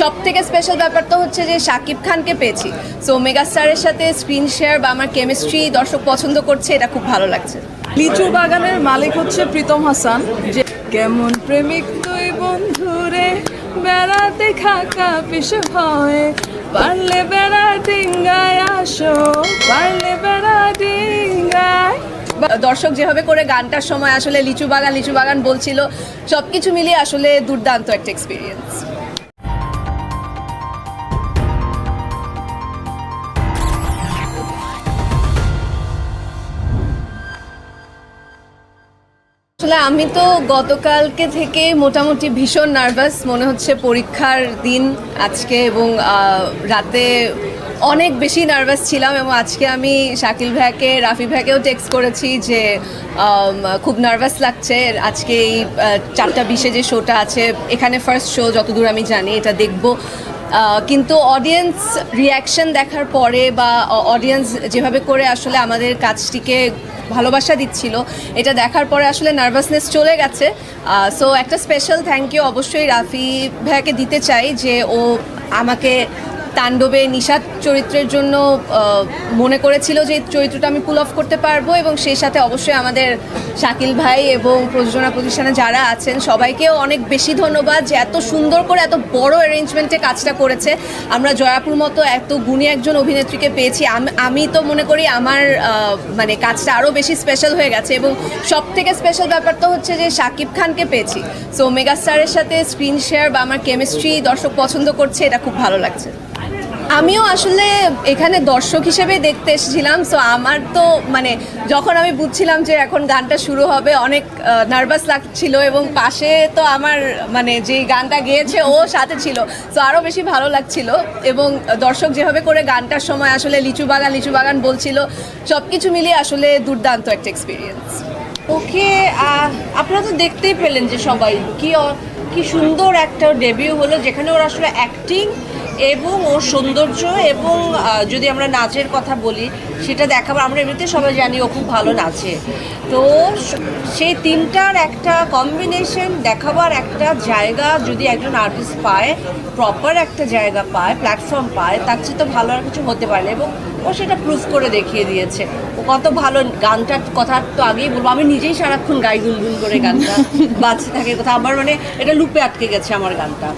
সব থেকে স্পেশাল ব্যাপার তো হচ্ছে যে শাকিব খানকে পেয়েছি। সো মেগাস্টারের সাথে স্ক্রিন শেয়ার বা আমার কেমিস্ট্রি দর্শক পছন্দ করছে এটা খুব ভালো লাগছে। লিচু বাগানের মালিক হচ্ছে প্রীতম হাসান যে কেমন প্রেমিক তুই বন্ধুরে বেড়াতে খাকা পিস ভয়ে। পারলে বেড়া ডিঙ্গায় আসো পারলে বেড়া ডিঙ্গায়। দর্শক যেভাবে করে গানটার সময় আসলে লিচু বাগান লিচু বাগান বলছিল সব কিছু মিলিয়ে আসলে দুর্দান্ত একটা এক্সপিরিয়েন্স আসলে আমি তো গতকালকে থেকে মোটামুটি ভীষণ নার্ভাস। মনে হচ্ছে পরীক্ষার দিন আজকে এবং রাতে অনেক বেশি নার্ভাস ছিলাম এবং আজকে আমি শাকিল ভাইকে, রাফি ভাইকেও টেক্সট করেছি যে খুব নার্ভাস লাগছে। আজকে এই চারটা বিশে যে শোটা আছে, এখানে ফার্স্ট শো যতদূর আমি জানি, এটা দেখব। কিন্তু অডিয়েন্স রিয়াকশন দেখার পরে বা অডিয়েন্স যেভাবে করে আসলে আমাদের কাজটিকে ভালোবাসা দিচ্ছিল, এটা দেখার পরে আসলে নার্ভাসনেস চলে গেছে। সো একটা স্পেশাল থ্যাংক ইউ অবশ্যই রাফি ভাইয়াকে দিতে চাই যে ও আমাকে তাণ্ডবে নিষাদ চরিত্রের জন্য মনে করেছিল যে চরিত্রটা আমি পুল অফ করতে পারব এবং সেই সাথে অবশ্যই আমাদের শাকিল ভাই এবং প্রযোজনা প্রতিষ্ঠানে যারা আছেন, সবাইকেও অনেক বেশি ধন্যবাদ যে এত সুন্দর করে এত বড় অ্যারেঞ্জমেন্টে কাজটা করেছে। আমরা জয়াপুর মতো এত গুণী একজন অভিনেত্রীকে পেয়েছি। আমি তো মনে করি আমার মানে কাজটা আরও বেশি স্পেশাল হয়ে গেছে এবং সব থেকে স্পেশাল ব্যাপার তো হচ্ছে যে শাকিব খানকে পেয়েছি। সো মেগাস্টারের সাথে স্ক্রিন শেয়ার বা আমার কেমিস্ট্রি দর্শক পছন্দ করছে, এটা খুব ভালো লাগছে। আমিও আসলে এখানে দর্শক হিসেবে দেখতে এসেছিলাম সো আমার তো মানে যখন আমি বুঝছিলাম যে এখন গানটা শুরু হবে, অনেক নার্ভাস লাগছিল এবং পাশে তো আমার মানে যে গানটা গেয়েছে ও সাথে ছিল সো আরও বেশি ভালো লাগছিল এবং দর্শক যেভাবে করে গানটার সময় আসলে লিচু বাগান লিচু বাগান বলছিল সব কিছু মিলিয়ে আসলে দুর্দান্ত একটা এক্সপিরিয়েন্স ওকে আপনারা তো দেখতেই পেলেন যে সবাই কি কি সুন্দর একটা ডেবিউ হলো, যেখানে ওরা আসলে অ্যাক্টিং এবং ওর সৌন্দর্য এবং যদি আমরা নাচের কথা বলি সেটা দেখাবার আমরা এমনিতে সবাই জানি ও খুব ভালো নাচে। তো সেই তিনটার একটা কম্বিনেশন দেখাবার একটা জায়গা যদি একজন আর্টিস্ট পায় প্রপার একটা জায়গা পায় প্ল্যাটফর্ম পায়, তার চেয়ে তো ভালো আর কিছু হতে পারে এবং ও সেটা প্রুফ করে দেখিয়ে দিয়েছে। ও কত ভালো গানটার কথা তো আগেই বলব, আমি নিজেই সারাক্ষণ গাই গুনগুন করে গানটা বাজতে থাকে কথা। আমার মানে এটা লুপে আটকে গেছে আমার গানটা।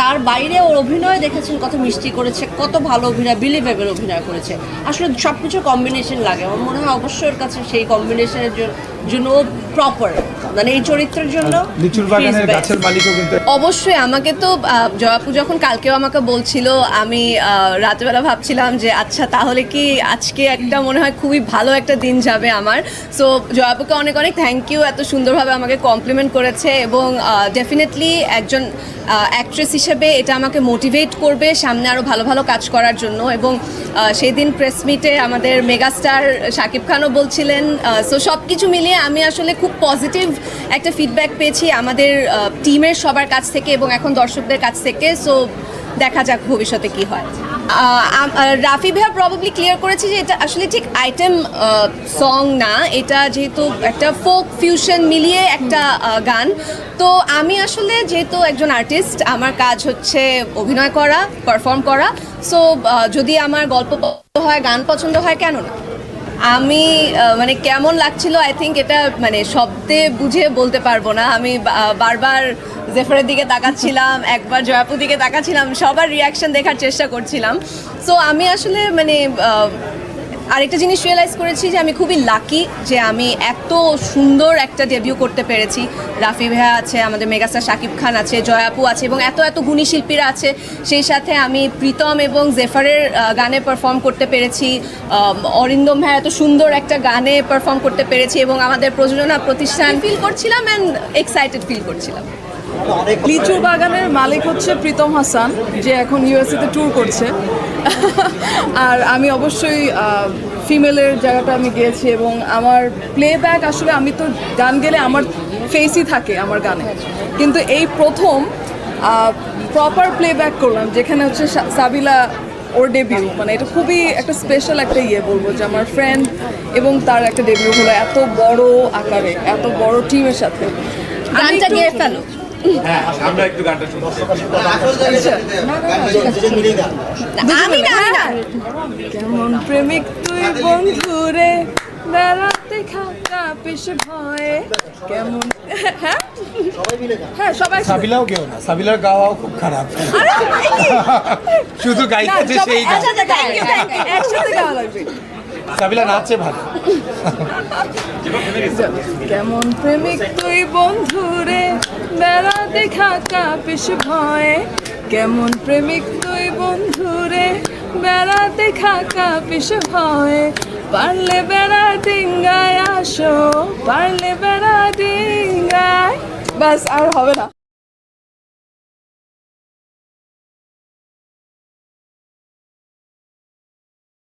তার বাইরে ওর অভিনয় দেখেছেন, কত মিষ্টি করেছে, কত ভালো অভিনয় বিলিভেবল অভিনয় করেছে। আসলে সব কিছু কম্বিনেশন লাগে। আমার মনে হয় অবশ্যই ওর কাছে সেই কম্বিনেশনের জন্য প্রপার মানে এই চরিত্রের জন্য অবশ্যই আমাকে তো জয়াপু যখন কালকেও আমাকে বলছিল আমি রাতেবেলা ভাবছিলাম যে আচ্ছা তাহলে কি আজকে একটা মনে হয় খুবই ভালো একটা দিন যাবে আমার। সো জয়াপুকে অনেক অনেক থ্যাংক ইউ এত সুন্দরভাবে আমাকে কমপ্লিমেন্ট করেছে এবং ডেফিনেটলি একজন অ্যাক্ট্রেস হিসেবে এটা আমাকে মোটিভেট করবে সামনে আরও ভালো ভালো কাজ করার জন্য এবং সেদিন প্রেস মিটে আমাদের মেগাস্টার শাকিব খানও বলছিলেন সো সব কিছু মিলিয়ে আমি আসলে খুব পজিটিভ একটা ফিডব্যাক পেয়েছি আমাদের টিমের সবার কাছ থেকে এবং এখন দর্শকদের কাছ থেকে সো দেখা যাক ভবিষ্যতে কি হয়। রাফি ভাইয়া প্রবাবলি ক্লিয়ার করেছে যে এটা আসলে ঠিক আইটেম সং না। এটা যেহেতু একটা ফোক ফিউশন মিলিয়ে একটা গান। তো আমি আসলে যেহেতু একজন আর্টিস্ট আমার কাজ হচ্ছে অভিনয় করা পারফর্ম করা। সো যদি আমার গল্প হয়, গান পছন্দ হয়, কেন না? আমি মানে কেমন লাগছিল? আই থিঙ্ক এটা মানে শব্দে বুঝে বলতে পারব না। আমি বারবার জেফারের দিকে তাকাচ্ছিলাম, একবার জয়াপুর দিকে তাকাচ্ছিলাম, সবার রিয়াকশন দেখার চেষ্টা করছিলাম। সো আমি আসলে মানে আরেকটা জিনিস রিয়েলাইজ করেছি যে আমি খুবই লাকি যে আমি এত সুন্দর একটা ডেবিউ করতে পেরেছি। রাফি ভাইয়া আছে, আমাদের মেগাস্টার শাকিব খান আছে জয়াপু আছে এবং এত এত গুণী শিল্পীরা আছে। সেই সাথে আমি প্রীতম এবং জেফারের গানে পারফর্ম করতে পেরেছি। অরিন্দম ভাই এত সুন্দর একটা গানে পারফর্ম করতে পেরেছি এবং আমাদের প্রযোজনা প্রতিষ্ঠান ফিল করছিলাম অ্যান্ড এক্সাইটেড ফিল করছিলাম। লিচু বাগানের মালিক হচ্ছে প্রীতম হাসান যে এখন ইউএসএতে ট্যুর করছে। আর আমি অবশ্যই ফিমেলের জায়গাটা আমি গিয়েছি এবং আমার প্লেব্যাক আসলে আমি তো গান গেলে আমার ফেসই থাকে আমার গানে। কিন্তু এই প্রথম প্রপার প্লেব্যাক করলাম যেখানে হচ্ছে সাবিলা ওর ডেবিউ মানে এটা খুবই একটা স্পেশাল একটা ইয়ে বলব যে আমার ফ্রেন্ড এবং তার একটা ডেবিউ হলো এত বড় আকারে এত বড় টিমের সাথে। গানটা গেয়ে ফেলো। হ্যাঁ আমরা একটু গানটা আমি না কেমন প্রেমিক তুই বন্ধু রে বেড়াতে খাতা পেশে ভয়ে। কেমন? হ্যাঁ? হ্যাঁ সবাই সাবিলাও কেউ না। সাবিলার গাওয়াও খুব খারাপ। শুধু গাইতেছে সেই গান। একসাথে গাওয়া লাগবে। সাবিলা নাচছে ভালো। কেমন প্রেমিক তুই বন্ধু রে? বেড়াতে খাতা পেশে ভয়ে। কেমন প্রেমিক তুই বন্ধু রে? বেড়াতে খাকা পেশে ভয়ে। পারলে বেড়া ডিঙ্গায় আসো, পারলে বেড়া ডিঙ্গায়। বাস আর হবে না।